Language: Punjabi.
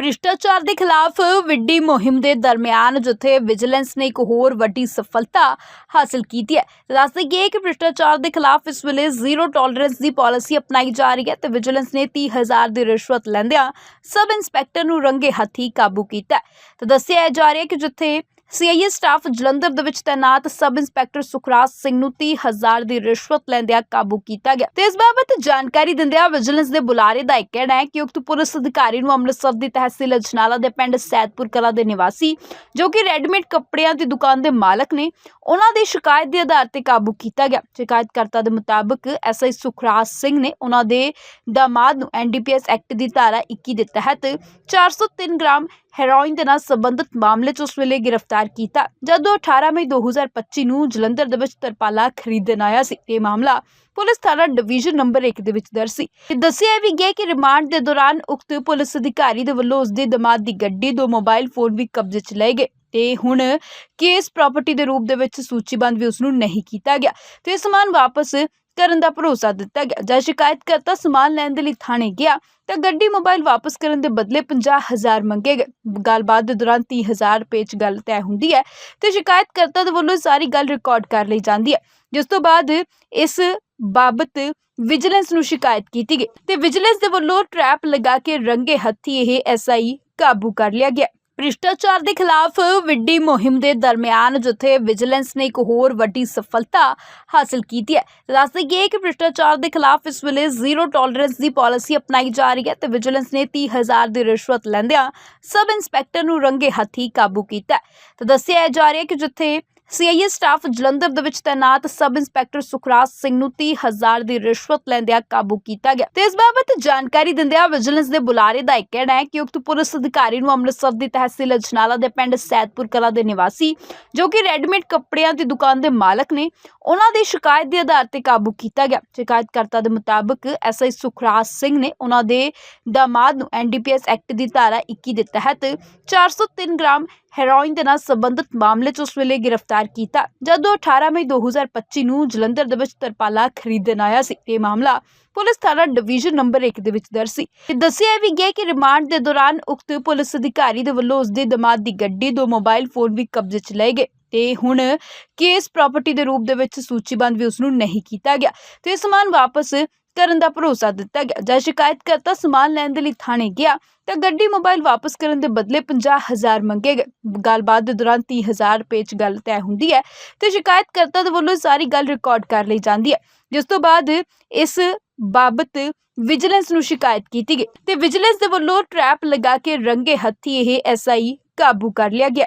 ਭ੍ਰਿਸ਼ਟਾਚਾਰ ਦੇ ਖਿਲਾਫ ਵੱਡੀ ਮੁਹਿੰਮ ਦੇ ਦਰਮਿਆਨ ਜਿੱਥੇ ਵਿਜੀਲੈਂਸ ਨੇ ਇੱਕ ਹੋਰ ਵੱਡੀ ਸਫਲਤਾ ਹਾਸਲ ਕੀਤੀ ਹੈ ਦੱਸ ਦਈਏ ਕਿ ਭ੍ਰਿਸ਼ਟਾਚਾਰ ਦੇ ਖਿਲਾਫ ਇਸ ਵੇਲੇ ਜ਼ੀਰੋ ਟੋਲਰੈਂਸ ਦੀ ਪਾਲਿਸੀ ਅਪਣਾਈ ਜਾ ਰਹੀ ਹੈ ਤੇ ਵਿਜੀਲੈਂਸ ਨੇ 30000 ਦੀ ਰਿਸ਼ਵਤ ਲੈਂਦਿਆਂ ਸਬ ਇੰਸਪੈਕਟਰ ਨੂੰ ਰੰਗੇ ਹੱਥੀ ਕਾਬੂ ਕੀਤਾ ਹੈ। ਦੱਸਿਆ ਜਾ ਰਿਹਾ ਕਿ ਜਿੱਥੇ ਸੀਆਈਏ ਸਟਾਫ ਜਲੰਧਰ ਦੇ ਵਿੱਚ ਤਾਇਨਾਤ ਸਬ ਇੰਸਪੈਕਟਰ ਸੁਖਰਾਜ ਸਿੰਘ ਨੂੰ 30000 ਦੀ ਰਿਸ਼ਵਤ ਲੈਂਦਿਆਂ ਕਾਬੂ ਕੀਤਾ ਗਿਆ। ਤੇ ਇਸ ਬਾਬਤ ਜਾਣਕਾਰੀ ਦਿੰਦਿਆਂ ਵਿਜੀਲੈਂਸ ਦੇ ਬੁਲਾਰੇ ਦਾ ਇਹ ਕਹਿਣਾ ਹੈ ਕਿ ਉਕਤ ਪੁਲਿਸ ਅਧਿਕਾਰੀ ਨੂੰ ਅੰਮ੍ਰਿਤਸਰ ਦੀ ਤਹਿਸੀਲ ਅਜਨਾਲਾ ਦੇ ਪਿੰਡ ਸੈਦਪੁਰ ਕਲਾ ਦੇ ਨਿਵਾਸੀ, ਜੋ ਕਿ ਰੈਡੀਮੇਡ ਕੱਪੜਿਆਂ ਦੀ ਦੁਕਾਨ ਦੇ ਮਾਲਕ ਨੇ, ਉਹਨਾਂ ਦੀ ਸ਼ਿਕਾਇਤ ਦੇ ਆਧਾਰ ਤੇ ਕਾਬੂ ਕੀਤਾ ਗਿਆ। ਸ਼ਿਕਾਇਤਕਰਤਾ ਦੇ ਮੁਤਾਬਕ ਐਸਆਈ ਸੁਖਰਾਜ ਸਿੰਘ ਨੇ ਉਹਨਾਂ ਦੇ ਦਾਮਾਦ ਨੂੰ ਐਨਡੀਪੀਐਸ ਐਕਟ ਦੀ ਧਾਰਾ 21 ਦੇ ਤਹਿਤ 403 ਗ੍ਰਾਮ ਹੈਰੋਇਨ ਦੇ ਨਾਲ ਸੰਬੰਧਿਤ ਮਾਮਲੇ 'ਚ ਉਸ ਵੇਲੇ ਗ੍ਰਿਫਤਾਰ ਕੀਤਾ, ਜਦੋਂ 18 ਮਈ 2025 ਨੂੰ ਜਲੰਧਰ ਦੇ ਵਿੱਚ ਤਰਪਾਲਾ ਖਰੀਦਣ ਆਇਆ ਸੀ। ਇਹ ਮਾਮਲਾ ਪੁਲਿਸ ਥਾਣਾ ਡਿਵੀਜ਼ਨ ਨੰਬਰ 1 ਦੇ ਵਿੱਚ ਦਰਜ ਸੀ। ਦੱਸਿਆ ਵੀ ਗਿਆ ਕਿ ਰਿਮਾਂਡ ਦੇ ਦੌਰਾਨ ਉਕਤ ਪੁਲਿਸ ਅਧਿਕਾਰੀ ਦੇ ਵੱਲੋਂ ਉਸ ਦੇ ਦਮਾਦ ਦੀ ਗੱਡੀ ਦੋ ਮੋਬਾਈਲ ਫੋਨ ਵੀ ਕਬਜ਼ੇ 'ਚ ਲਏ ਗਏ ਤੇ ਹੁਣ ਕੇਸ ਪ੍ਰਾਪਰਟੀ ਦੇ ਰੂਪ ਦੇ ਵਿੱਚ ਸੂਚੀਬੰਦ ਵੀ ਉਸ ਨੂੰ ਨਹੀਂ ਕੀਤਾ ਗਿਆ। ਤੇ ਸਮਾਨ ਵਾਪਸ ਕਰਨ ਦਾ ਭਰੋਸਾ ਦਿੱਤਾ ਗਿਆ। ਜਦ ਸ਼ਿਕਾਇਤਕਰਤਾ ਸਮਾਨ ਲੈਣ ਦੇ ਲਈ ਥਾਣੇ ਗਿਆ, ਤਾਂ ਗੱਡੀ ਮੋਬਾਈਲ ਵਾਪਸ ਕਰਨ ਦੇ ਬਦਲੇ 50000 ਮੰਗੇ ਗਏ। ਗੱਲਬਾਤ ਦੇ ਦੌਰਾਨ 30000 ਰੁਪਏ 'ਚ ਗੱਲ ਤੈਅ ਹੁੰਦੀ ਹੈ ਤੇ ਸ਼ਿਕਾਇਤਕਰਤਾ ਦੇ ਵੱਲੋਂ ਸਾਰੀ ਗੱਲ ਰਿਕਾਰਡ ਕਰ ਲਈ ਜਾਂਦੀ ਹੈ। ਜਿਸ ਤੋਂ ਬਾਅਦ ਇਸ ਬਾਬਤ ਵਿਜੀਲੈਂਸ ਨੂੰ ਸ਼ਿਕਾਇਤ ਕੀਤੀ ਗਈ ਤੇ ਵਿਜੀਲੈਂਸ ਦੇ ਵੱਲੋਂ ਟਰੈਪ ਲਗਾ ਕੇ ਰੰਗੇ ਹੱਥੀ ਇਹ ਐਸਆਈ ਕਾਬੂ ਕਰ ਲਿਆ ਗਿਆ। ਭ੍ਰਿਸ਼ਟਾਚਾਰ ਦੇ ਖਿਲਾਫ ਵੱਡੀ ਮੁਹਿੰਮ ਦੇ ਦਰਮਿਆਨ ਜਿੱਥੇ ਵਿਜੀਲੈਂਸ ਨੇ ਇੱਕ ਹੋਰ ਵੱਡੀ ਸਫਲਤਾ ਹਾਸਲ ਕੀਤੀ ਹੈ ਦੱਸ ਦਈਏ ਕਿ ਭ੍ਰਿਸ਼ਟਾਚਾਰ ਦੇ ਖਿਲਾਫ ਇਸ ਵੇਲੇ ਜ਼ੀਰੋ ਟੋਲਰੈਂਸ ਦੀ ਪਾਲਿਸੀ ਅਪਣਾਈ ਜਾ ਰਹੀ ਹੈ ਤੇ ਵਿਜੀਲੈਂਸ ਨੇ 30000 ਦੀ ਰਿਸ਼ਵਤ ਲੈਂਦਿਆਂ ਸਬ ਇੰਸਪੈਕਟਰ ਨੂੰ ਰੰਗੇ ਹੱਥੀ ਕਾਬੂ ਕੀਤਾ ਹੈ। ਦੱਸਿਆ ਜਾ ਰਿਹਾ ਹੈ ਕਿ ਜਿੱਥੇ ਸੀਆਈਏ ਸਟਾਫ ਜਲੰਧਰ ਦੇ ਵਿੱਚ ਤਾਇਨਾਤ ਸਬ ਇੰਸਪੈਕਟਰ ਸੁਖਰਾਜ ਸਿੰਘ ਨੂੰ 30000 ਦੀ ਰਿਸ਼ਵਤ ਲੈਂਦਿਆਂ ਕਾਬੂ ਕੀਤਾ ਗਿਆ। ਤੇ ਇਸ ਬਾਬਤ ਜਾਣਕਾਰੀ ਦਿੰਦਿਆਂ ਵਿਜੀਲੈਂਸ ਦੇ ਬੁਲਾਰੇ ਦਾ ਇਹ ਕਹਿਣਾ ਹੈ ਕਿ ਉਕਤ ਪੁਲਿਸ ਅਧਿਕਾਰੀ ਨੂੰ ਅੰਮ੍ਰਿਤਸਰ ਦੀ ਤਹਿਸੀਲ ਅਜਨਾਲਾ ਦੇ ਪਿੰਡ ਸੈਦਪੁਰ ਕਲਾ ਦੇ ਨਿਵਾਸੀ, ਜੋ ਕਿ ਰੈਡੀਮੇਡ ਕੱਪੜਿਆਂ ਦੀ ਦੁਕਾਨ ਦੇ ਮਾਲਕ ਨੇ, ਉਹਨਾਂ ਦੀ ਸ਼ਿਕਾਇਤ ਦੇ ਆਧਾਰ ਤੇ ਕਾਬੂ ਕੀਤਾ ਗਿਆ। ਸ਼ਿਕਾਇਤਕਰਤਾ ਦੇ ਮੁਤਾਬਕ ਐਸਆਈ ਸੁਖਰਾਜ ਸਿੰਘ ਨੇ ਉਹਨਾਂ ਦੇ ਦਾਮਾਦ ਨੂੰ ਐਨਡੀਪੀਐਸ ਐਕਟ ਦੀ ਧਾਰਾ 21 ਦੇ ਤਹਿਤ 403 ਗ੍ਰਾਮ ਹੈਰੋਇਨ ਦੇ ਨਾਲ ਸੰਬੰਧਿਤ ਮਾਮਲੇ 'ਚ ਉਸ ਵੇਲੇ ਗ੍ਰਿਫਤਾਰ ਕੀਤਾ, ਜਦੋਂ 18 ਮਈ 2025 ਨੂੰ ਜਲੰਧਰ ਦੇ ਵਿੱਚ ਤਰਪਾਲਾ ਖਰੀਦਣ ਆਇਆ ਸੀ। ਇਹ ਮਾਮਲਾ ਪੁਲਿਸ ਥਾਣਾ ਡਿਵੀਜ਼ਨ ਨੰਬਰ 1 ਦੇ ਵਿੱਚ ਦਰਜ ਸੀ। ਦੱਸਿਆ ਵੀ ਗਿਆ ਕਿ ਰਿਮਾਂਡ ਦੇ ਦੌਰਾਨ ਉਕਤ ਪੁਲਿਸ ਅਧਿਕਾਰੀ ਦੇ ਵੱਲੋਂ ਉਸ ਦੇ ਦਮਾਦ ਦੀ ਗੱਡੀ ਦੋ ਮੋਬਾਈਲ ਫੋਨ ਵੀ ਕਬਜ਼ੇ 'ਚ ਲਏ ਗਏ ਤੇ ਹੁਣ ਕੇਸ ਪ੍ਰਾਪਰਟੀ ਦੇ ਰੂਪ ਦੇ ਵਿੱਚ ਸੂਚੀਬੰਦ ਵੀ ਉਸ ਨੂੰ ਨਹੀਂ ਕੀਤਾ ਗਿਆ। ਤੇ ਸਮਾਨ ਵਾਪਸ ਕਰਨ ਦਾ ਭਰੋਸਾ ਦਿੱਤਾ ਗਿਆ। ਜਦ ਸ਼ਿਕਾਇਤਕਰਤਾ ਸਮਾਨ ਲੈਣ ਦੇ ਲਈ ਥਾਣੇ ਗਿਆ, ਤਾਂ ਗੱਡੀ ਮੋਬਾਈਲ ਵਾਪਸ ਕਰਨ ਦੇ ਬਦਲੇ 50000 ਮੰਗੇ ਗਏ। ਗੱਲਬਾਤ ਦੇ ਦੌਰਾਨ 30000 ਰੁਪਏ 'ਚ ਗੱਲ ਤੈਅ ਹੁੰਦੀ ਹੈ ਤੇ ਸ਼ਿਕਾਇਤਕਰਤਾ ਦੇ ਵੱਲੋਂ ਸਾਰੀ ਗੱਲ ਰਿਕਾਰਡ ਕਰ ਲਈ ਜਾਂਦੀ ਹੈ। ਜਿਸ ਤੋਂ ਬਾਅਦ ਇਸ ਬਾਬਤ ਵਿਜੀਲੈਂਸ ਨੂੰ ਸ਼ਿਕਾਇਤ ਕੀਤੀ ਗਈ ਤੇ ਵਿਜੀਲੈਂਸ ਦੇ ਵੱਲੋਂ ਟਰੈਪ ਲਗਾ ਕੇ ਰੰਗੇ ਹੱਥੀ ਇਹ ਐਸਆਈ ਕਾਬੂ ਕਰ ਲਿਆ ਗਿਆ।